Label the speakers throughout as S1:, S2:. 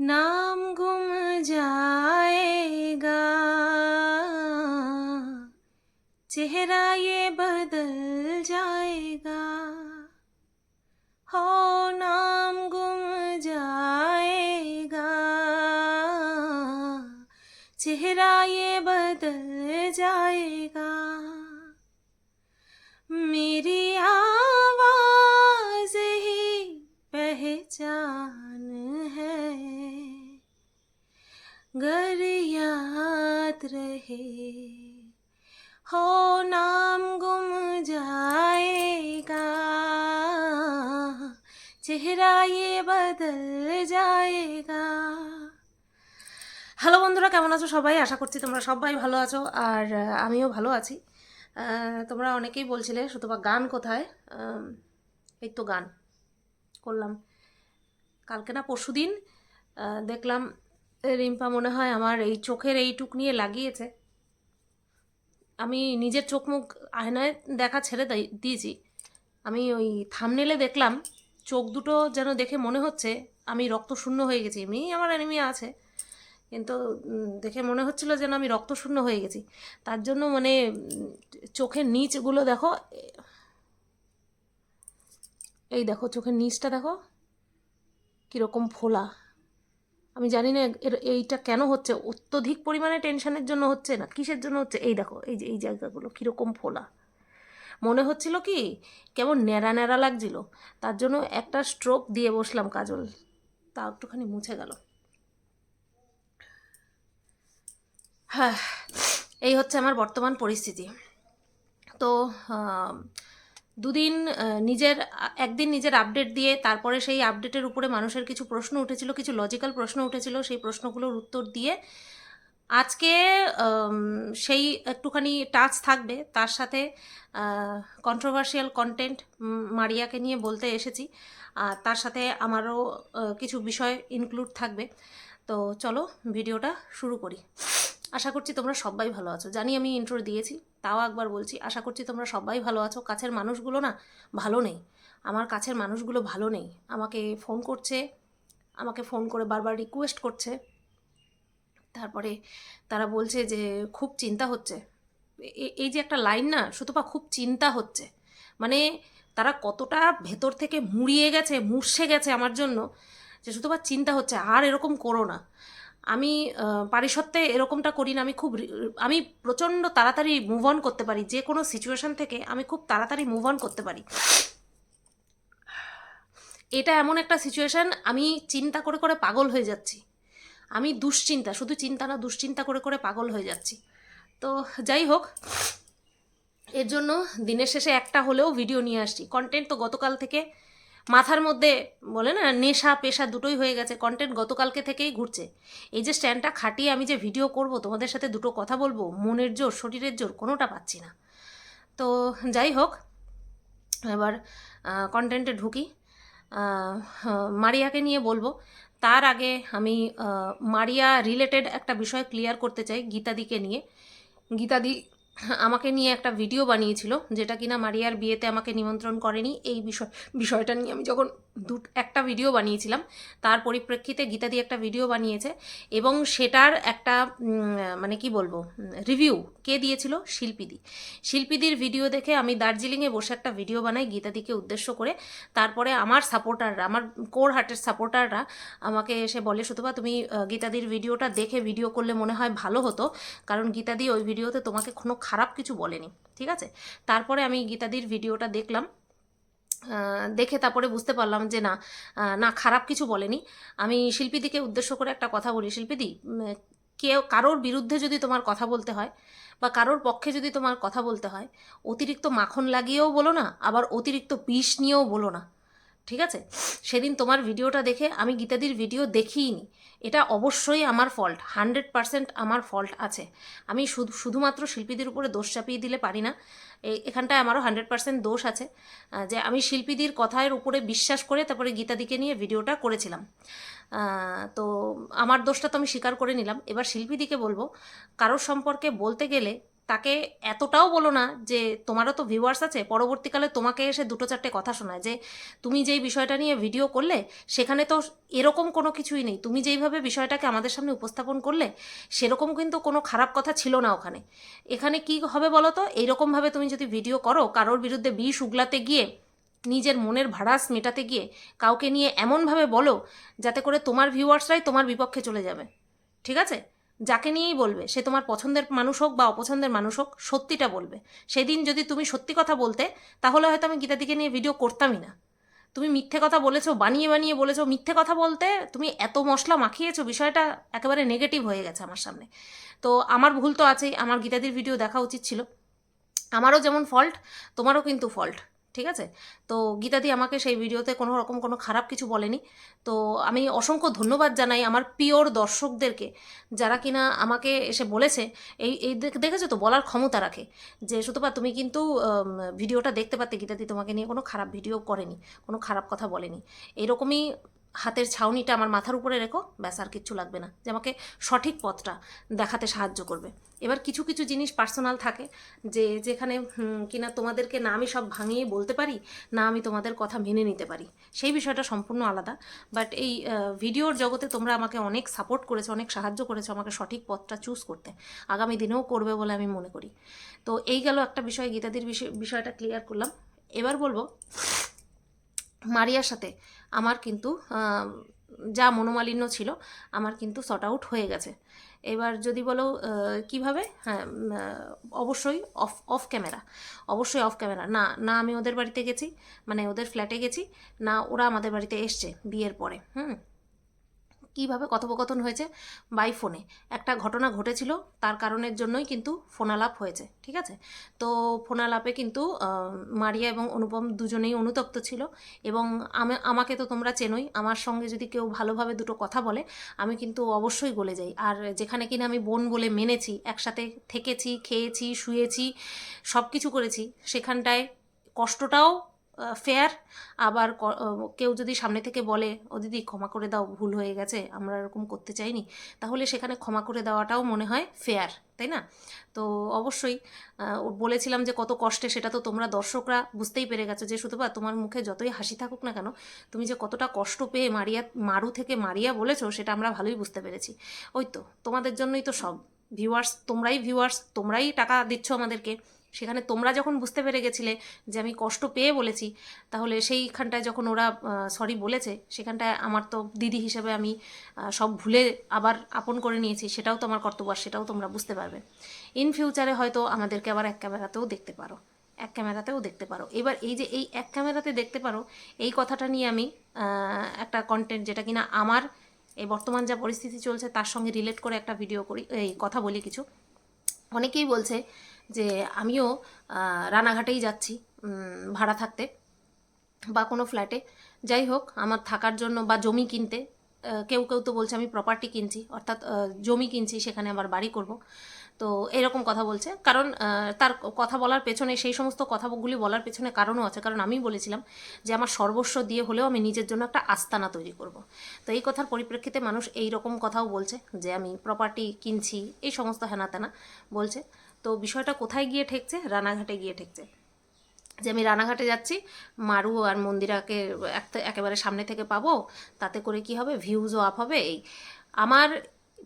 S1: नाम गुम जाएगा। चेहरा ये बदल हो नाम गुम जाएगा चेहरा ये बदल जाएगा হ্যালো বন্ধুরা কেমন আছো সবাই আশা করছি তোমরা সবাই ভালো আছো আর আহ, আমিও ভালো আছি আহ, তোমরা অনেকেই বলছিলে সুতপা গান কোথায় আম, এই তো গান করলাম কালকে না পরশু দিন দেখলাম রিম্পা মনে হয় আমার এই চোখের এইটুক নিয়ে লাগিয়েছে আমি নিজের চোখ মুখ আয়নায় দেখা ছেড়ে দিয়েছি। আমি ওই থামনেলে দেখলাম, চোখ দুটো যেন দেখে মনে হচ্ছে আমি রক্ত শূন্য হয়ে গেছি। এমনি আমার অ্যানিমিয়া আছে, কিন্তু দেখে মনে হচ্ছিল যেন আমি রক্ত শূন্য হয়ে গেছি। তার জন্য মানে চোখের নিচগুলো দেখো, এই দেখো, চোখের নিচটা দেখো, কীরকম ফোলা। আমি জানি না এর, এইটা কেন হচ্ছে? অত্যধিক পরিমাণে টেনশনের জন্য হচ্ছে না? কিসের জন্য হচ্ছে? এই দেখো, এই যে, এই জায়গাগুলো কীরকম ফোলা। মনে হচ্ছিল কি, কেমন ন্যাড়া ন্যাড়া লাগছিল। তার জন্য একটা স্ট্রোক দিয়ে বসলাম কাজল। তা একটুখানি মুছে গেল। হ্যাঁ এই হচ্ছে আমার বর্তমান পরিস্থিতি। তো দুদিন নিজের, একদিন নিজের আপডেট দিয়ে তারপরে সেই আপডেটের উপরে মানুষের কিছু প্রশ্ন উঠেছিল, কিছু লজিক্যাল প্রশ্ন উঠেছিল, সেই প্রশ্নগুলোর উত্তর দিয়ে আজকে সেই একটুখানি টাচ থাকবে। তার সাথে কন্ট্রোভার্সিয়াল কন্টেন্ট মারিয়াকে নিয়ে বলতে এসেছি। আর তার সাথে আমারও কিছু বিষয় ইনক্লুড থাকবে। তো চলো ভিডিওটা শুরু করি। আশা করছি তোমরা সবাই ভালো আছো। জানি আমি ইন্ট্রো দিয়েছি, তাও একবার বলছি, আশা করছি তোমরা সবাই ভালো আছো। কাছের মানুষগুলো না ভালো নেই। আমার কাছের মানুষগুলো ভালো নেই। আমাকে ফোন করছে, আমাকে ফোন করে বারবার রিকোয়েস্ট করছে। তারপরে তারা বলছে যে, খুব চিন্তা হচ্ছে। এই যে একটা লাইন না, সুতপা খুব চিন্তা হচ্ছে। মানে তারা কতটা ভেতর থেকে মুড়িয়ে গেছে মুর্ষে গেছে আমার জন্য যে, সুতপা চিন্তা হচ্ছে, আর এরকম করো না। আমি পারিসত্ত্বে এরকমটা করি না, আমি খুব আমি প্রচণ্ড তাড়াতাড়ি মুভ অন করতে পারি, যে কোনো সিচুয়েশন থেকে আমি খুব তাড়াতাড়ি মুভ অন করতে পারি। এটা এমন একটা সিচুয়েশন আমি চিন্তা করে করে পাগল হয়ে যাচ্ছি। আমি দুশ্চিন্তা, শুধু চিন্তা না, দুশ্চিন্তা করে করে পাগল হয়ে যাচ্ছি। তো যাই হোক, এর জন্য দিনের শেষে একটা হলেও ভিডিও নিয়ে আসছি। কন্টেন্ট তো গতকাল থেকে মাথার মধ্যে বলে না, নেশা, পেশা দুটোই হয়ে গেছে কন্টেন্ট গতকালকে থেকেই ঘুরছে। এই যে স্ট্যান্ডটা খাটিয়ে আমি যে ভিডিও করব, তোমাদের সাথে দুটো কথা বলব, মনের জোর, শরীরের জোর, কোনোটা পাচ্ছি না। তো যাই হোক, এবার কন্টেন্টে ঢুকি। মারিয়াকে নিয়ে বলব, তার আগে আমি মারিয়া রিলেটেড একটা বিষয় ক্লিয়ার করতে চাই গীতাদিকে নিয়ে। গীতাদি আমাকে নিয়ে একটা ভিডিও বানিয়েছিল, যেটা কিনা মারিয়ার বিয়েতে আমাকে নিমন্ত্রণ করেনি। এই বিষয়, বিষয়টা নিয়ে আমি যখন দু একটা ভিডিও বানিয়েছিলাম। তার পরিপ্রেক্ষিতে গীতাদি একটা ভিডিও বানিয়েছে এবং সেটার একটা মানে কি বলব রিভিউ কে দিয়েছিল? শিল্পীদি শিল্পীদির ভিডিও দেখে আমি দার্জিলিংয়ে বসে একটা ভিডিও বানাই গীতাদিকে উদ্দেশ্য করে। তারপরে আমার সাপোর্টাররা আমার কোর হার্টের সাপোর্টাররা আমাকে এসে বলে, সুতপা, তুমি গীতাদির ভিডিওটা দেখে ভিডিও করলে মনে হয় ভালো হতো। কারণ গীতাদি ওই ভিডিওতে তোমাকে কোনো খারাপ কিছু বলেনি। ঠিক আছে? তারপরে আমি গীতাদির ভিডিওটা দেখলাম। দেখে তারপরে বুঝতে পারলাম যে না না, খারাপ কিছু বলেনি। আমি শিল্পীদিকে উদ্দেশ্য করে একটা কথা বলি, শিল্পীদি কেউ, কারোর বিরুদ্ধে যদি তোমার কথা বলতে হয় বা কারোর পক্ষে যদি তোমার কথা বলতে হয়, অতিরিক্ত মাখন লাগিয়েও বলো না, আবার অতিরিক্ত বিষ নিয়েও বলো না। ঠিক আছে? সেদিন তোমার ভিডিওটা দেখে আমি গীতাদির ভিডিও দেখিইনি। এটা অবশ্যই আমার ফল্ট হান্ড্রেড পারসেন্ট আমার ফল্ট আছে। আমি শুধু, শুধুমাত্র শিল্পীদের উপরে দোষ চাপিয়ে দিলে পারি না। এখানটায় আমারও হান্ড্রেড পারসেন্ট দোষ আছে। যে আমি শিল্পীদের কথার উপরে বিশ্বাস করে তারপরে গীতাদিকে নিয়ে ভিডিওটা করেছিলাম। তো আমার দোষটা তো আমি স্বীকার করে নিলাম। এবার শিল্পীদিকে বলব, কারোর সম্পর্কে বলতে গেলে তাকে এতটাও বলো না যে তোমারও তো ভিউয়ার্স আছে, পরবর্তীকালে তোমাকে এসে দুটো চারটে কথা শোনায় যে তুমি যেই বিষয়টা নিয়ে ভিডিও করলে, সেখানে তো এরকম কোনো কিছুই নেই। তুমি যেইভাবে বিষয়টাকে আমাদের সামনে উপস্থাপন করলে, সেরকম কিন্তু কোনো খারাপ কথা ছিল না ওখানে। এখানে কি হবে বলো তো এইরকমভাবে তুমি যদি ভিডিও করো, কারোর বিরুদ্ধে বিষ উগলাতে গিয়ে, নিজের মনের ভাড়াস মেটাতে গিয়ে, কাউকে নিয়ে এমনভাবে বলো, যাতে করে তোমার ভিউয়ার্সরাই তোমার বিপক্ষে চলে যাবে। ঠিক আছে? যাকে নিয়েই বলবে, সে তোমার পছন্দের মানুষ হোক বা অপছন্দের মানুষ হোক, সত্যিটা বলবে। সেদিন যদি তুমি সত্যি কথা বলতে, তাহলে হয়তো আমি গীতাদিকে নিয়ে ভিডিও করতামই না। তুমি মিথ্যে কথা বলেছ, বানিয়ে বানিয়ে বলেছ, মিথ্যে কথা বলতে তুমি এত মশলা মাখিয়েছো, বিষয়টা একেবারে নেগেটিভ হয়ে গেছে আমার সামনে। তো আমার ভুল তো আছেই, আমার গীতাদির ভিডিও দেখা উচিত ছিল। আমারও যেমন ফল্ট তোমারও কিন্তু ফল্ট ঠিক আছে? তো গীতাদি আমাকে সেই ভিডিওতে কোনো রকম কোনো খারাপ কিছু বলেনি। তো আমি অসংখ্য ধন্যবাদ জানাই আমার পিওর দর্শকদেরকে, যারা কিনা আমাকে এসে বলেছে, এই এই দেখ- দেখেছ তো? বলার ক্ষমতা রাখে। যে সুতপা তুমি কিন্তু ভিডিওটা দেখতে পারতে গীতাদি তোমাকে নিয়ে কোনো খারাপ ভিডিও করেনি, কোনো খারাপ কথা বলেনি। এরকমই হাতের ছাউনিটা আমার মাথার উপরে রেখো, ব্যাস আর কিচ্ছু লাগবে না। যে আমাকে সঠিক পথটা দেখাতে সাহায্য করবে। এবার কিছু কিছু জিনিস পার্সোনাল থাকে, যে যেখানে কিনা তোমাদেরকে না আমি সব ভাঙিয়ে বলতে পারি, না আমি তোমাদের কথা মেনে নিতে পারি। সেই বিষয়টা সম্পূর্ণ আলাদা। বাট এই ভিডিওর জগতে তোমরা আমাকে অনেক সাপোর্ট করেছ, অনেক সাহায্য করেছ আমাকে সঠিক পথটা চুজ করতে। আগামী দিনেও করবে বলে আমি মনে করি। তো এই গেল একটা বিষয়, গীতাদির বিষয়, বিষয়টা ক্লিয়ার করলাম। এবার বলব মারিয়ার সাথে। আমার কিন্তু যা মনোমালিন্য ছিল, আমার কিন্তু সর্ট আউট হয়ে গেছে। এবার যদি বলো কীভাবে? হ্যাঁ অবশ্যই অফ অফ ক্যামেরা অবশ্যই অফ ক্যামেরা না না আমি ওদের বাড়িতে গেছি মানে ওদের ফ্ল্যাটে গেছি, না ওরা আমাদের বাড়িতে এসছে বিয়ের পরে, হুম? কীভাবে কথোপকথন হয়েছে? বাই ফোনে একটা ঘটনা ঘটেছিল, তার কারণের জন্যই কিন্তু ফোনালাপ হয়েছে, ঠিক আছে? তো ফোনালাপে কিন্তু মারিয়া এবং অনুপম দুজনেই অনুতপ্ত ছিল এবং আমা- আমাকে তো তোমরা চেনোই, আমার সঙ্গে যদি কেউ ভালোভাবে দুটো কথা বলে, আমি কিন্তু অবশ্যই গলে যাই। আর যেখানে কিনা আমি বোন বলে মেনেছি, একসাথে থেকেছি, খেয়েছি, শুয়েছি সব কিছু করেছি, সেখানটায় কষ্টটাও ফেয়ার আবার কেউ যদি সামনে থেকে বলে, ও দিদি, ক্ষমা করে দাও, ভুল হয়ে গেছে, আমরা এরকম করতে চাইনি, তাহলে সেখানে ক্ষমা করে দেওয়াটাও মনে হয় ফেয়ার তাই না? তো অবশ্যই বলেছিলাম যে কত কষ্টে, সেটা তো তোমরা দর্শকরা বুঝতেই পেরে গেছো যে শুধু বা তোমার মুখে যতই হাসি থাকুক না কেন, তুমি যে কতটা কষ্ট পেয়ে মারিয়া, মারু থেকে মারিয়া বলেছ, সেটা আমরা ভালোই বুঝতে পেরেছি। ওই তো, তোমাদের জন্যই তো সব। ভিউয়ার্স তোমরাই ভিউয়ার্স তোমরাই টাকা দিচ্ছ আমাদেরকে। সেখানে তোমরা যখন বুঝতে পেরে গেছিলে যে আমি কষ্ট পেয়ে বলেছি, তাহলে সেইখানটায় যখন ওরা সরি বলেছে, সেখানটায় আমার তো দিদি হিসেবে আমি সব ভুলে আবার আপন করে নিয়েছি, সেটাও তো আমার কর্তব্য আর সেটাও তোমরা বুঝতে পারবে। ইন ফিউচারে হয়তো আমাদেরকে আবার এক ক্যামেরাতেও দেখতে পারো, এক ক্যামেরাতেও দেখতে পারো। এবার এই যে এই এক ক্যামেরাতে দেখতে পারো, এই কথাটা নিয়ে আমি একটা কন্টেন্ট যেটা কিনা আমার এই বর্তমান যা পরিস্থিতি চলছে, তার সঙ্গে রিলেট করে একটা ভিডিও করি, এই কথা বলি কিছু। অনেকেই বলছে যে আমিও রানাঘাটেই যাচ্ছি ভাড়া থাকতে বা কোনো ফ্ল্যাটে। যাই হোক, আমার থাকার জন্য বা জমি কিনতে কেউ কেউ তো বলছে আমি প্রপার্টি কিনছি, অর্থাৎ জমি কিনছি, সেখানে আবার বাড়ি করব। তো এরকম কথা বলছে। কারণ তার কথা বলার পেছনে, সেই সমস্ত কথাগুলি বলার পেছনে কারণও আছে। কারণ আমি বলেছিলাম যে আমার সর্বস্ব দিয়ে হলেও আমি নিজের জন্য একটা আস্তানা তৈরি করব। তো এই কথার পরিপ্রেক্ষিতে মানুষ এই রকম কথাও বলছে যে আমি প্রপার্টি কিনছি, এই সমস্ত হেনাতেনা বলছে। তো বিষয়টা কোথায় গিয়ে ঠেকছে? রানাঘাটে গিয়ে ঠেকছে। যে আমি রানাঘাটে যাচ্ছি, মারু আর মন্দিরাকে এক- একেবারে সামনে থেকে পাবো, তাতে করে কি হবে? ভিউজও আপ হবে। এই আমার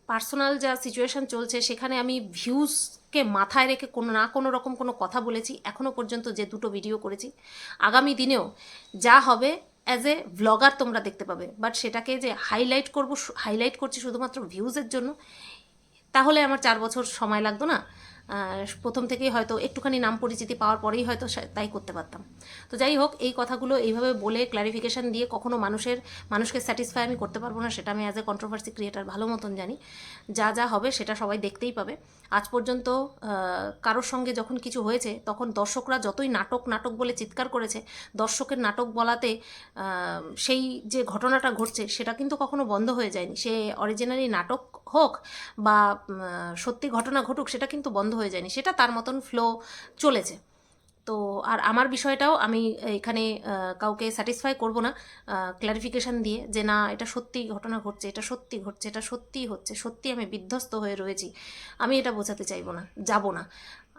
S1: পার্সোনাল যা সিচুয়েশন চলছে, সেখানে আমি ভিউজকে মাথায় রেখে কোনো না কোনো রকম কোনো কথা বলেছি এখনও পর্যন্ত যে দুটো ভিডিও করেছি। আগামী দিনেও যা হবে অ্যাজ এ ব্লগার তোমরা দেখতে পাবে। বাট সেটাকে যে হাইলাইট করব হাইলাইট করছি শুধুমাত্র ভিউজের জন্য, তাহলে আমার চার বছর সময় লাগতো না। প্রথম থেকেই হয়তো একটুখানি নাম পরিচিতি পাওয়ার পরেই হয়তো তাই করতে পারতাম। তো যাই হোক, এই কথাগুলো এইভাবে বলে ক্লারিফিকেশান দিয়ে কখনো মানুষের, মানুষকে স্যাটিসফাই আমি করতে পারব না, সেটা আমি অ্যাজ এ কন্ট্রোভার্সি ক্রিয়েটার ভালো মতন জানি। যা যা হবে সেটা সবাই দেখতেই পাবে। আজ পর্যন্ত কারোর সঙ্গে যখন কিছু হয়েছে, তখন দর্শকরা যতই নাটক নাটক বলে চিৎকার করেছে, দর্শকের নাটক বলাতে সেই যে ঘটনাটা ঘটছে, সেটা কিন্তু কখনো বন্ধ হয়ে যায়নি। সে অরিজিনালি নাটক হোক বা সত্যি ঘটনা ঘটুক, সেটা কিন্তু বন্ধ হয়ে যায়নি। সেটা তার মতন ফ্লো চলেছে। তো আর আমার বিষয়টাও আমি এখানে কাউকে স্যাটিসফাই করব না ক্লারিফিকেশন দিয়ে যে না, এটা সত্যি ঘটনা ঘটছে, এটা সত্যি ঘটছে, এটা সত্যিই হচ্ছে, সত্যি আমি বিধ্বস্ত হয়ে রয়েছি, আমি এটা বোঝাতে চাইব না, যাব না।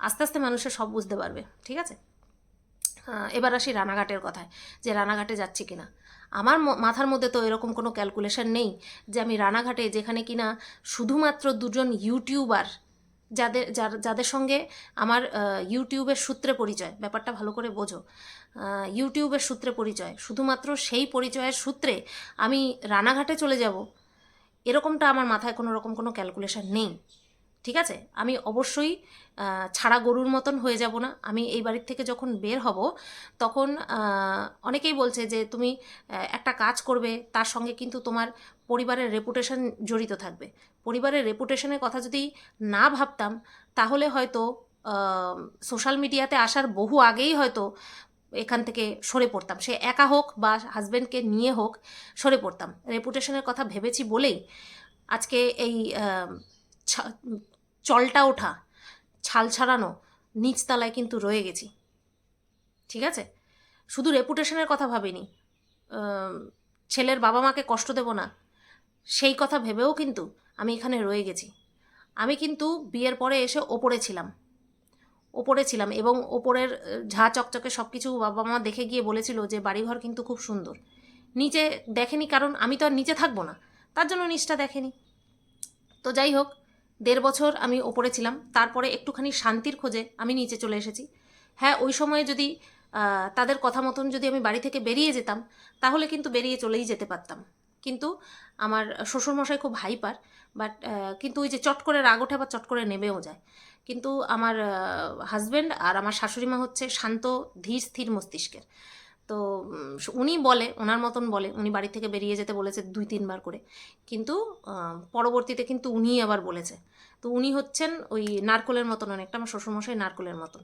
S1: আস্তে আস্তে মানুষের সব বুঝতে পারবে, ঠিক আছে? এবার আসি রানাঘাটের কথায়, যে রানাঘাটে যাচ্ছি কিনা। আমার মাথার মধ্যে তো এরকম কোনো ক্যালকুলেশন নেই যে আমি রানাঘাটে যেখানে কিনা শুধুমাত্র দুজন ইউটিউবার যাদের যাদের সঙ্গে আমার ইউটিউবের সূত্রে পরিচয়, ব্যাপারটা ভালো করে বোঝো। ইউটিউবের সূত্রে পরিচয়, শুধুমাত্র সেই পরিচয়ের সূত্রে আমি রানাঘাটে চলে যাব, এরকমটা আমার মাথায় কোনো রকম কোনো ক্যালকুলেশন নেই, ঠিক আছে? আমি অবশ্যই ছাড়া গরুর মতন হয়ে যাব না। আমি এই বাড়ির থেকে যখন বের হব, তখন অনেকেই বলছে যে তুমি একটা কাজ করবে, তার সঙ্গে কিন্তু তোমার পরিবারের রেপুটেশন জড়িত থাকবে। পরিবারের রেপুটেশনের কথা যদি না ভাবতাম, তাহলে হয়তো সোশ্যাল মিডিয়াতে আসার বহু আগেই হয়তো এখান থেকে সরে পড়তাম। সে একা হোক বা হাজব্যান্ডকে নিয়ে হোক সরে পড়তাম। রেপুটেশনের কথা ভেবেছি বলেই আজকে এই চলটা ওঠা, ছাল ছাড়ানো নিচতলায় কিন্তু রয়ে গেছি। ঠিক আছে? শুধু রেপুটেশনের কথা ভাবিনি ছেলের বাবা মাকে কষ্ট দেব না, সেই কথা ভেবেও কিন্তু আমি এখানে রয়ে গেছি। আমি কিন্তু বিয়ের পরে এসে ওপরে ছিলাম। ওপরে ছিলাম এবং ওপরের ঝা চকচকে সব কিছু বাবা মা দেখে গিয়ে বলেছিল যে বাড়িঘর কিন্তু খুব সুন্দর। নিচে দেখেনি কারণ আমি তো আর নিচে থাকব না। তার জন্য নিচটা দেখেনি। তো যাই হোক, দেড় বছর আমি ওপরে ছিলাম। তারপরে একটুখানি শান্তির খোঁজে আমি নিচে চলে এসেছি। হ্যাঁ ওই সময়ে যদি তাদের কথা মতন যদি আমি বাড়ি থেকে বেরিয়ে যেতাম, তাহলে কিন্তু বেরিয়ে চলেই যেতে পারতাম। কিন্তু আমার শ্বশুরমশাই খুব হাইপার বাট কিন্তু ওই যে চট করে রাগ ওঠে আবার চট করে নেমেও যায়। কিন্তু আমার হাজব্যান্ড আর আমার শাশুড়ি মা হচ্ছে শান্ত, ধীর, স্থির মস্তিষ্কের। তো উনি বলে, ওনার মতন বলে, উনি বাড়ি থেকে বেরিয়ে যেতে বলেছে দুই, তিনবার করে। কিন্তু পরবর্তীতে কিন্তু উনিই আবার বলেছে। তো উনি হচ্ছেন ওই নারকোলের মতন অনেকটা, আমার শ্বশুরমশাই নারকোলের মতন।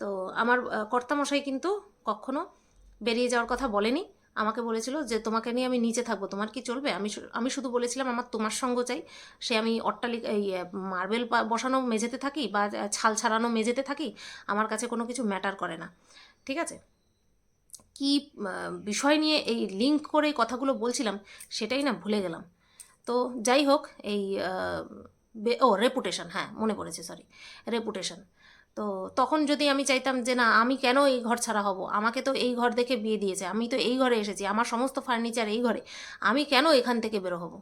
S1: তো আমার কর্তামশাই কিন্তু কখনো বেরিয়ে যাওয়ার কথা বলেনি। আমাকে বলেছিল যে, তোমাকে নিয়ে আমি নিচে থাকব। তোমার কি চলবে? আমি আমি শুধু বলেছিলাম, আমার তোমার সঙ্গ চাই। সে আমি অট্টালিকা, এই মার্বেল বসানো মেঝেতে থাকি বা ছাল ছাড়ানো মেঝেতে থাকি, আমার কাছে কোনো কিছু ম্যাটার করে না। ঠিক আছে? কি বিষয় নিয়ে এই লিঙ্ক করে এই কথাগুলো বলছিলাম, সেটাই না ভুলে গেলাম। তো যাই হোক, এই ও, রেপুটেশন হ্যাঁ মনে পড়েছে, সরি। রেপুটেশন। তো তখন যদি আমি চাইতাম যে, না, আমি কেন এই ঘর ছাড়া হব? আমাকে তো এই ঘর দেখে বিয়ে দিয়েছে। আমি তো এই ঘরে এসেছি। আমার সমস্ত ফার্নিচার এই ঘরে। আমি কেন এখান থেকে বেরো হব?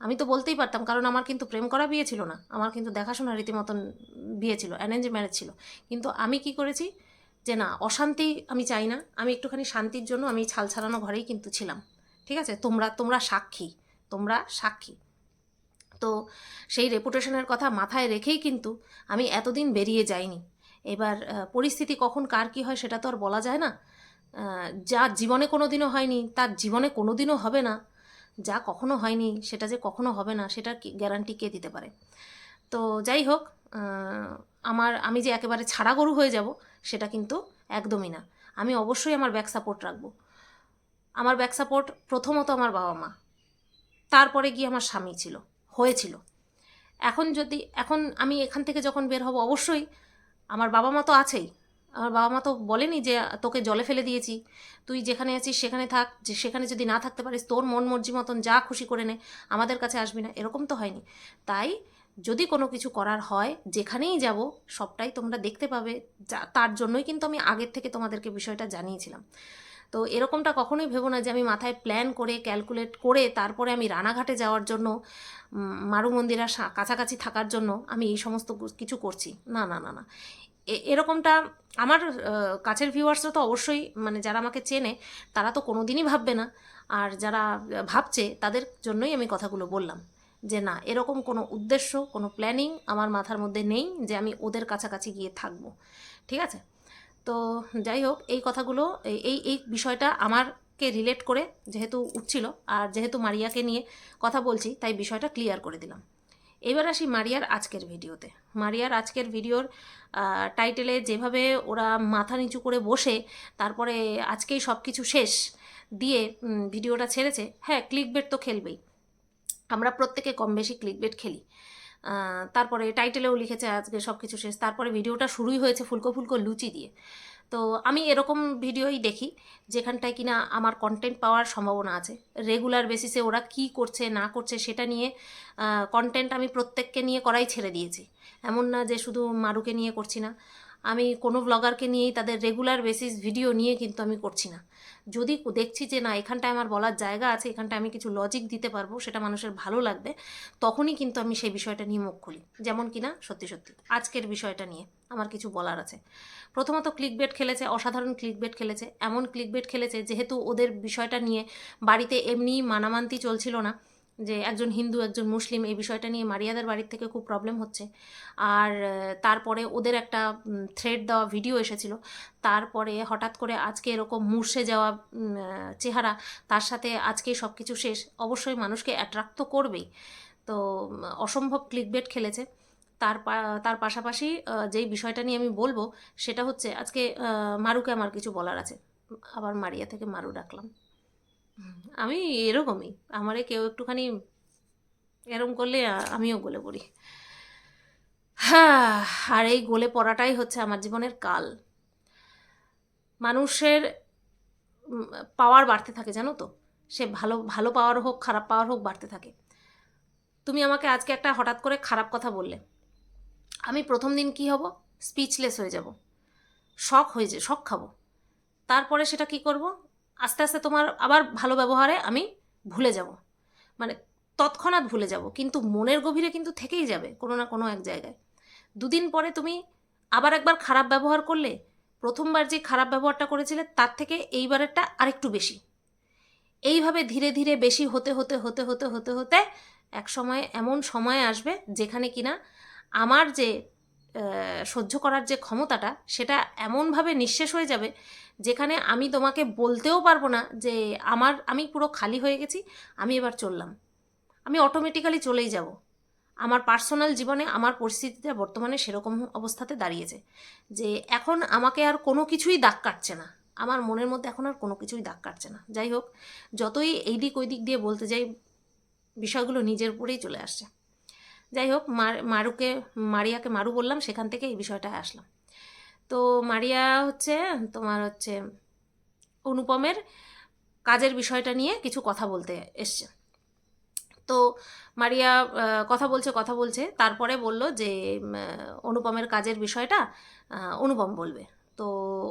S1: আমি তো বলতেই পারতাম, কারণ আমার কিন্তু প্রেম করা বিয়ে ছিল না। আমার কিন্তু দেখাশোনা রীতিমতন বিয়ে ছিল অ্যারেঞ্জ ম্যারেজ ছিল। কিন্তু আমি কি করেছি যে, না, অশান্তি আমি চাই না। আমি একটুখানি শান্তির জন্য আমি ছাল ছাড়ানো ঘরেই কিন্তু ছিলাম। ঠিক আছে? তোমরা তোমরা সাক্ষী। তোমরা সাক্ষী। তো সেই রেপুটেশনের কথা মাথায় রেখেই কিন্তু আমি এতদিন বেরিয়ে যাইনি। এবার পরিস্থিতি কখন কার কী হয় সেটা তো আর বলা যায় না। যা জীবনে কোনো দিনও হয়নি, তার জীবনে কোনো দিনও হবে না। যা কখনো হয়নি, সেটা যে কখনো হবে না সেটার গ্যারান্টি কে দিতে পারে? তো যাই হোক আমার, আমি যে একেবারে ছাড়া গরু হয়ে যাব, সেটা কিন্তু একদমই না। আমি অবশ্যই আমার ব্যাক সাপোর্ট রাখব। আমার ব্যাক সাপোর্ট প্রথমত আমার বাবা মা তারপরে গিয়ে আমার স্বামী ছিল। হয়েছিল। এখন যদি, এখন আমি এখান থেকে যখন বের হব, অবশ্যই আমার বাবা মা তো আছেই। আমার বাবা মা তো বলেনি যে তোকে জলে ফেলে দিয়েছি। তুই যেখানে আছিস সেখানে থাক, যে সেখানে যদি না থাকতে পারিস, তোর মন মর্জি মতন যা খুশি করে নে, আমাদের কাছে আসবি না, এরকম তো হয়নি। তাই যদি কোনো কিছু করার হয়, যেখানেই যাব, সবটাই তোমরা দেখতে পাবে। যা- তার জন্যই কিন্তু আমি আগের থেকে তোমাদেরকে বিষয়টা জানিয়েছিলাম। তো এরকমটা কখনোই ভেবো না যে আমি মাথায় প্ল্যান করে ক্যালকুলেট করে তারপরে আমি রানাঘাটে যাওয়ার জন্য মারু মন্দিরা সা- কাছাকাছি থাকার জন্য আমি এই সমস্ত কিছু করছি। না না না না। এরকমটা আমার কাছের ভিউয়ার্সরা তো অবশ্যই মানে যারা আমাকে চেনে, তারা তো কোনো দিনই ভাববে না। আর যারা ভাবছে তাদের জন্যই আমি কথাগুলো বললাম। যে না, এরকম কোনো উদ্দেশ্য, কোনো প্ল্যানিং আমার মাথার মধ্যে নেই যে আমি ওদের কাছাকাছি গিয়ে থাকব। ঠিক আছে? তো যাই হোক, এই কথাগুলো, এই এই বিষয়টা আমারকে রিলেট করে যেহেতু উঠছিল আর যেহেতু মারিয়াকে নিয়ে কথা বলছি, তাই বিষয়টা ক্লিয়ার করে দিলাম। এবার আসি মারিয়ার আজকের ভিডিওতে। মারিয়ার আজকের ভিডিওর টাইটেলে যেভাবে ওরা মাথা নিচু করে বসে, তারপরে আজকেই সব কিছু শেষ দিয়ে ভিডিওটা ছেড়েছে হ্যাঁ ক্লিক বেট তো খেলবেই। আমরা প্রত্যেকে কম বেশি ক্লিক বেট খেলি। তারপরে টাইটেলেও লিখেছে আজকে সব কিছু শেষ। তারপরে ভিডিওটা শুরুই হয়েছে ফুলকো ফুলকো লুচি দিয়ে। তো আমি এরকম ভিডিওই দেখি যেখানটায় কিনা আমার কন্টেন্ট পাওয়ার সম্ভাবনা আছে। রেগুলার বেসিসে ওরা কি করছে, না করছে সেটা নিয়ে কন্টেন্ট আমি প্রত্যেককে নিয়ে করাই ছেড়ে দিয়েছি। এমন না যে শুধু মারুকে নিয়ে করছি না। আমি কোনো ব্লগারকে নিয়েই তাদের রেগুলার বেসিস ভিডিও নিয়ে কিন্তু আমি করছি না। যদি দেখছি যে, না, এখানটায় আমার বলার জায়গা আছে, এখানটায় আমি কিছু লজিক দিতে পারব, সেটা মানুষের ভালো লাগবে, তখনই কিন্তু আমি সেই বিষয়টা নিয়ে মুখ খুলি। যেমন কিনা, সত্যি সত্যি, আজকের বিষয়টা নিয়ে আমার কিছু বলার আছে। প্রথমত ক্লিক বেট খেলেছে, অসাধারণ ক্লিক বেট খেলেছে, এমন ক্লিক বেট খেলেছে যেহেতু ওদের বিষয়টা নিয়ে বাড়িতে এমনি মানামান্তি চলছিল না। যে একজন হিন্দু, একজন মুসলিম এই বিষয়টা নিয়ে মারিয়াদের বাড়ির থেকে খুব প্রবলেম হচ্ছে। আর তারপরে ওদের একটা থ্রেড দেওয়া ভিডিও এসেছিল। তারপরে হঠাৎ করে আজকে এরকম মুর্ষে যাওয়া চেহারা, তার সাথে আজকে সব কিছু শেষ, অবশ্যই মানুষকে অ্যাট্রাক্ট তো করবেই। তো অসম্ভব ক্লিকবেট খেলেছে। তার তার পাশাপাশি যেই বিষয়টা নিয়ে আমি বলব, সেটা হচ্ছে আজকে মারুকে আমার কিছু বলার আছে। আবার মারিয়া থেকে মারু ডাকলাম। আমি এরকমই। আমারে কেউ একটুখানি এরম করলে আমিও গলে পড়ি। হ্যাঁ আর এই গলে পড়াটাই হচ্ছে আমার জীবনের কাল। মানুষের পাওয়ার বাড়তে থাকে, জানো তো? সে ভালো ভালো পাওয়ার হোক, খারাপ পাওয়ার হোক, বাড়তে থাকে। তুমি আমাকে আজকে একটা হঠাৎ করে খারাপ কথা বললে। আমি প্রথম দিন কি হব? স্পিচলেস হয়ে যাব। শখ হয়ে যে, শখ খাব। তারপরে সেটা কি করব? আস্তে আস্তে তোমার আবার ভালো ব্যবহারে আমি ভুলে যাব। মানে তৎক্ষণাৎ ভুলে যাব, কিন্তু মনের গভীরে কিন্তু থেকেই যাবে কোনো না কোনো এক জায়গায়। দুদিন পরে তুমি আবার একবার খারাপ ব্যবহার করলে, প্রথমবার যে খারাপ ব্যবহারটা করেছিলে তার থেকে এইবারেরটা আরেকটু বেশি। এইভাবে ধীরে ধীরে বেশি হতে হতে হতে হতে হতে হতে এক সময় এমন সময় আসবে যেখানে কিনা আমার যে সহ্য করার যে ক্ষমতাটা, সেটা এমনভাবে নিঃশেষ হয়ে যাবে যেখানে আমি তোমাকে বলতেও পারব না যে আমার, আমি পুরো খালি হয়ে গেছি, আমি এবার চললাম। আমি অটোমেটিক্যালি চলেই যাব। আমার পার্সোনাল জীবনে আমার পরিস্থিতিটা বর্তমানে সেরকম অবস্থাতে দাঁড়িয়েছে যে এখন আমাকে আর কোনো কিছুই দাগ কাটছে না। আমার মনের মধ্যে এখন আর কোনো কিছুই দাগ কাটছে না। যাই হোক, যতই এই দিক ওই দিক দিয়ে বলতে যাই, বিষয়গুলো নিজের উপরেই চলে আসছে। যাই হোক মার, মারুকে, মারিয়াকে মারু বললাম, সেখান থেকে এই বিষয়টায় আসলাম। তো মারিয়া হচ্ছে, তোমার হচ্ছে অনুপমের কাজের বিষয়টা নিয়ে কিছু কথা বলতে এসছে। তো মারিয়া কথা বলছে কথা বলছে, তারপরে বলল যে অনুপমের কাজের বিষয়টা অনুপম বলবে। তো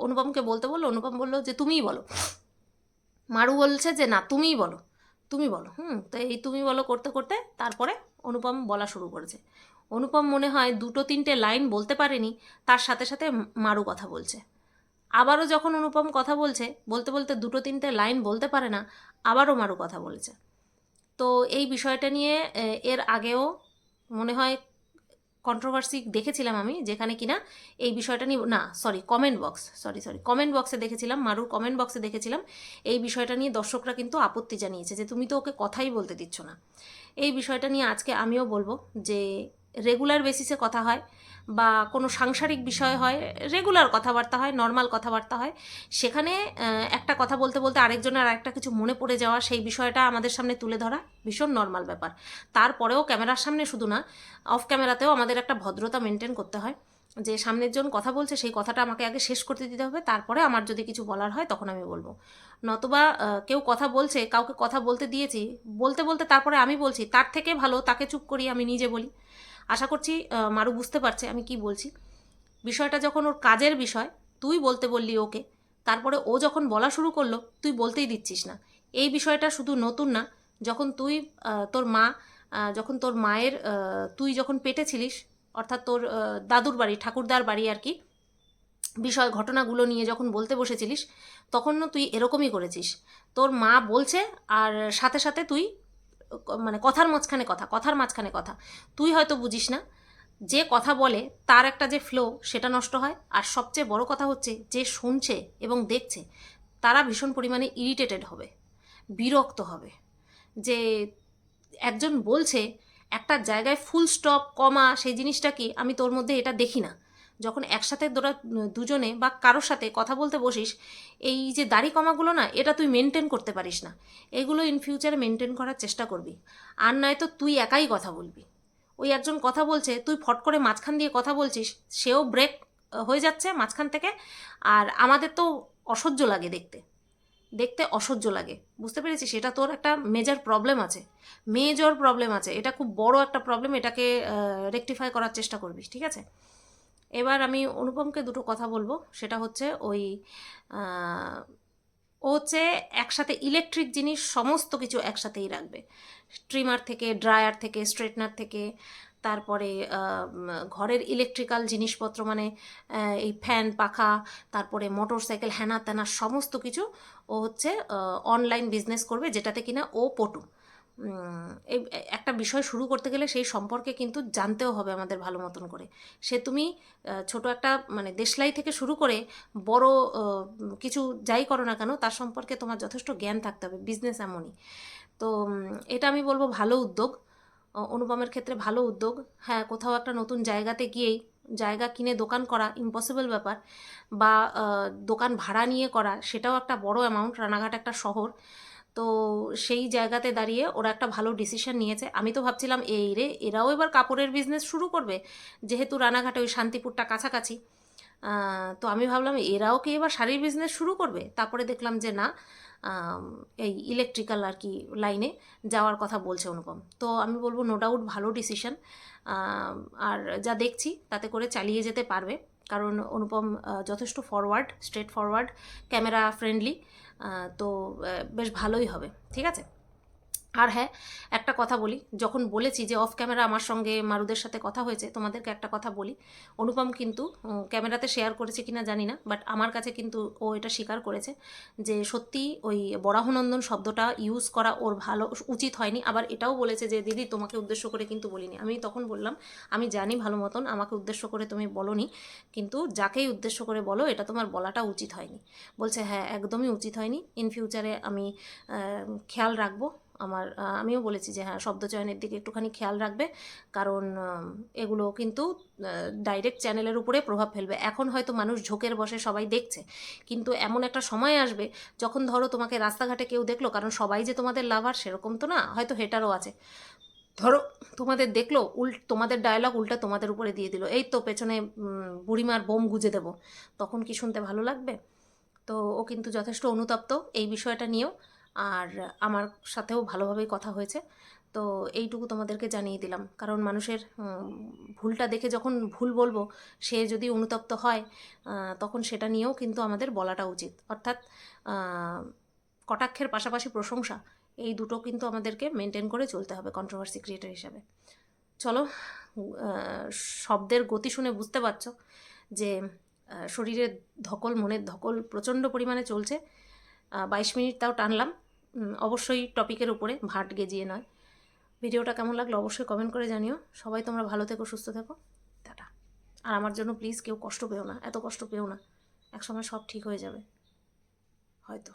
S1: অনুপমকে বলতে বলল, অনুপম বলল যে, তুমিই বলো। মারু বলছে যে, না, তুমিই বলো, তুমি বলো। হুম, তো এই তুমি বলো করতে করতে তারপরে অনুপম বলা শুরু করেছে। অনুপম মনে হয় দুটো তিনটে লাইন বলতে পারেনি, তার সাথে সাথে মারু কথা বলছে। আবারও যখন অনুপম কথা বলছে, বলতে বলতে দুটো তিনটে লাইন বলতে পারে না, আবারও মারু কথা বলেছে। তো এই বিষয়টা নিয়ে এর আগেও মনে হয় কন্ট্রোভার্সি দেখেছিলাম আমি, যেখানে কিনা এই বিষয়টা নিয়ে, না sorry comment box sorry sorry comment বক্সে দেখেছিলাম, মারুর কমেন্ট বক্সে দেখেছিলাম, এই বিষয়টা নিয়ে দর্শকরা কিন্তু আপত্তি জানিয়েছে যে তুমি তো ওকে কথাই বলতে দিচ্ছ না। এই বিষয়টা নিয়ে আজকে আমিও বলব যে রেগুলার বেসিসে কথা হয় বা কোনো সাংসারিক বিষয় হয় রেগুলার কথাবার্তা হয় নর্মাল কথাবার্তা হয়। সেখানে একটা কথা বলতে বলতে আরেকজনের আরেকটা কিছু মনে পড়ে যাওয়া, সেই বিষয়টা আমাদের সামনে তুলে ধরা ভীষণ নর্মাল ব্যাপার। তারপরেও ক্যামেরার সামনে শুধু না অফ ক্যামেরাতেও আমাদের একটা ভদ্রতা মেনটেন করতে হয়। যে সামনের জন কথা বলছে, সেই কথাটা আমাকে আগে শেষ করতে দিতে হবে, তারপরে আমার যদি কিছু বলার হয় তখন আমি বলব। নতুবা কেউ কথা বলছে, কাউকে কথা বলতে দিয়েছি, বলতে বলতে তারপরে আমি বলছি, তার থেকে ভালো, তাকে চুপ করি আমি নিজে বলি। আশা করছি মারু বুঝতে পারছে আমি কি বলছি। বিষয়টা যখন ওর কাজের বিষয়, তুই বলতে বললি ওকে, তারপরে ও যখন বলা শুরু করল, তুই বলতেই দিচ্ছিস না। এই বিষয়টা শুধু নতুন না, যখন তুই তোর মা যখন তোর মায়ের তুই যখন পেটে ছিলিস, অর্থাৎ তোর দাদুর বাড়ি, ঠাকুরদার বাড়ি আর কি, বিষয়, ঘটনাগুলো নিয়ে যখন বলতে বসেছিলিস, তখনও তুই এরকমই করেছিস। তোর মা বলছে, আর সাথে সাথে তুই মানে কথার মাঝখানে কথা, কথার মাঝখানে কথা। তুই হয়তো বুঝিস না, যে কথা বলে তার একটা যে ফ্লো সেটা নষ্ট হয়, আর সবচেয়ে বড় কথা হচ্ছে যে শুনছে এবং দেখছে, তারা ভীষণ পরিমাণে ইরিটেটেড হবে, বিরক্ত হবে। যে একজন বলছে, একটা জায়গায় ফুল স্টপ কমা সেই জিনিসটা কি আমি তোর মধ্যে এটা দেখি না। যখন একসাথে তোরা দুজনে বা কারোর সাথে কথা বলতে বসিস, এই যে দাড়ি কমাগুলো না, এটা তুই মেনটেন করতে পারিস না। এগুলো ইন ফিউচারে মেনটেন করার চেষ্টা করবি। আর নয়তো তুই একাই কথা বলবি। ওই একজন কথা বলছে, তুই ফট করে মাঝখান দিয়ে কথা বলছিস, সেও ব্রেক হয়ে যাচ্ছে মাঝখান থেকে। আর আমাদের তো অসহ্য লাগে দেখতে। দেখতে অসহ্য লাগে। বুঝতে পেরেছি সেটা তোর একটা মেজর প্রবলেম আছে। মেজর প্রবলেম আছে। এটা খুব বড় একটা প্রবলেম এটাকে রেকটিফাই করার চেষ্টা করবি, ঠিক আছে? এবার আমি অনুপমকে দুটো কথা বলব। সেটা হচ্ছে ওই ও হচ্ছে একসাথে ইলেকট্রিক জিনিস সমস্ত কিছু একসাথেই রাখবে। ট্রিমার থেকে ড্রায়ার থেকে স্ট্রেটনার থেকে, তারপরে ঘরের ইলেকট্রিক্যাল জিনিসপত্র মানে এই ফ্যান পাখা, তারপরে মোটর সাইকেল হ্যানা ত্যানা সমস্ত কিছু ও হচ্ছে অনলাইন বিজনেস করবে যেটাতে কিনা ও পটু। এই একটা বিষয় শুরু করতে গেলে সেই সম্পর্কে কিন্তু জানতেও হবে আমাদের ভালো মতন করে। সে তুমি ছোট একটা মানে দেশলাই থেকে শুরু করে বড় কিছু যাই করো না কেন, তার সম্পর্কে তোমার যথেষ্ট জ্ঞান থাকতে হবে বিজনেস এমনই। তো এটা আমি বলব ভালো উদ্যোগ। অনুপমের ক্ষেত্রে ভালো উদ্যোগ। হ্যাঁ কোথাও একটা নতুন জায়গাতে গিয়েই জায়গা কিনে দোকান করা ইম্পসিবল ব্যাপার বা দোকান ভাড়া নিয়ে করা, সেটাও একটা বড় অ্যামাউন্ট রানাঘাট একটা শহর। তো সেই জায়গাতে দাঁড়িয়ে ওরা একটা ভালো ডিসিশন নিয়েছে। আমি তো ভাবছিলাম, এই রে, এরাও এবার কাপড়ের বিজনেস শুরু করবে? যেহেতু রানাঘাটে ওই শান্তিপুরটা কাছাকাছি। তো আমি ভাবলাম, এরাও কি এবার শাড়ির বিজনেস শুরু করবে? তারপরে দেখলাম যে না এই ইলেকট্রিক্যাল আর কি লাইনে যাওয়ার কথা বলছে অনুপম। তো আমি বলব নো ডাউট ভালো ডিসিশন আর যা দেখছি তাতে করে চালিয়ে যেতে পারবে। কারণ অনুপম যথেষ্ট forward straightforward camera friendly তো বেশ ভালোই হবে ঠিক আছে? আর হ্যাঁ একটা কথা বলি। যখন বলেছি যে অফ ক্যামেরা আমার সঙ্গে মারুদের সাথে কথা হয়েছে, তোমাদেরকে একটা কথা বলি। অনুপম কিন্তু ক্যামেরাতে শেয়ার করেছে কিনা জানি না বাট আমার কাছে কিন্তু ও এটা স্বীকার করেছে যে সত্যি ওই বরাহনন্দন শব্দটা ইউজ করা ওর ভালো, উচিত হয়নি। আবার এটাও বলেছে যে, দিদি, তোমাকে উদ্দেশ্য করে কিন্তু বলিনি। আমি তখন বললাম, আমি জানি ভালো মতন, আমাকে উদ্দেশ্য করে তুমি বলনি, কিন্তু যাকেই উদ্দেশ্য করে বলো, এটা তোমার বলাটা উচিত হয়নি। বলছে হ্যাঁ একদমই উচিত হয়নি। ইন ফিউচারে আমি খেয়াল রাখব আমার আমিও বলেছি যে হ্যাঁ শব্দচয়নের দিকে একটুখানি খেয়াল রাখবে। কারণ এগুলো কিন্তু ডাইরেক্ট চ্যানেলের উপরে প্রভাব ফেলবে। এখন হয়তো মানুষ ঝোঁকের বসে সবাই দেখছে। কিন্তু এমন একটা সময় আসবে যখন ধরো তোমাকে রাস্তাঘাটে কেউ দেখল, কারণ সবাই যে তোমাদের লাভার সেরকম তো না, হয়তো হেটারও আছে। ধরো তোমাদের দেখল উল তোমাদের ডায়লগ উল্টা তোমাদের উপরে দিয়ে দিল। এই তো পেছনে বুড়িমার বোম গুজে দেবো। তখন কি শুনতে ভালো লাগবে? তো ও কিন্তু যথেষ্ট অনুতপ্ত। এই বিষয়টা নিয়েও আর আমার সাথেও ভালোভাবেই কথা হয়েছে। তো এইটুকু তোমাদেরকে জানিয়ে দিলাম। কারণ মানুষের ভুলটা দেখে যখন ভুল বলব, সে যদি অনুতপ্ত হয় তখন সেটা নিয়েও কিন্তু আমাদের বলাটা উচিত। অর্থাৎ কটাক্ষের পাশাপাশি প্রশংসা, এই দুটো কিন্তু আমাদেরকে মেনটেন করে চলতে হবে কন্ট্রোভার্সি ক্রিয়েটার হিসাবে। চলো শব্দের গতি শুনে বুঝতে পারছ যে শরীরের ধকল, মনের ধকল প্রচণ্ড পরিমাণে চলছে। বাইশ মিনিট তাও টানলাম। অবশ্যই টপিকের উপরে ভাট গেজিয়ে নয়। ভিডিওটা কেমন লাগল অবশ্যই কমেন্ট করে জানিও। সবাই তোমরা ভালো থেকো, সুস্থ থেকো। টাটা। আর আমার জন্য প্লিজ কেউ কষ্ট পেও না, এত কষ্ট পেও না। একসময় সব ঠিক হয়ে যাবে। হয়তো।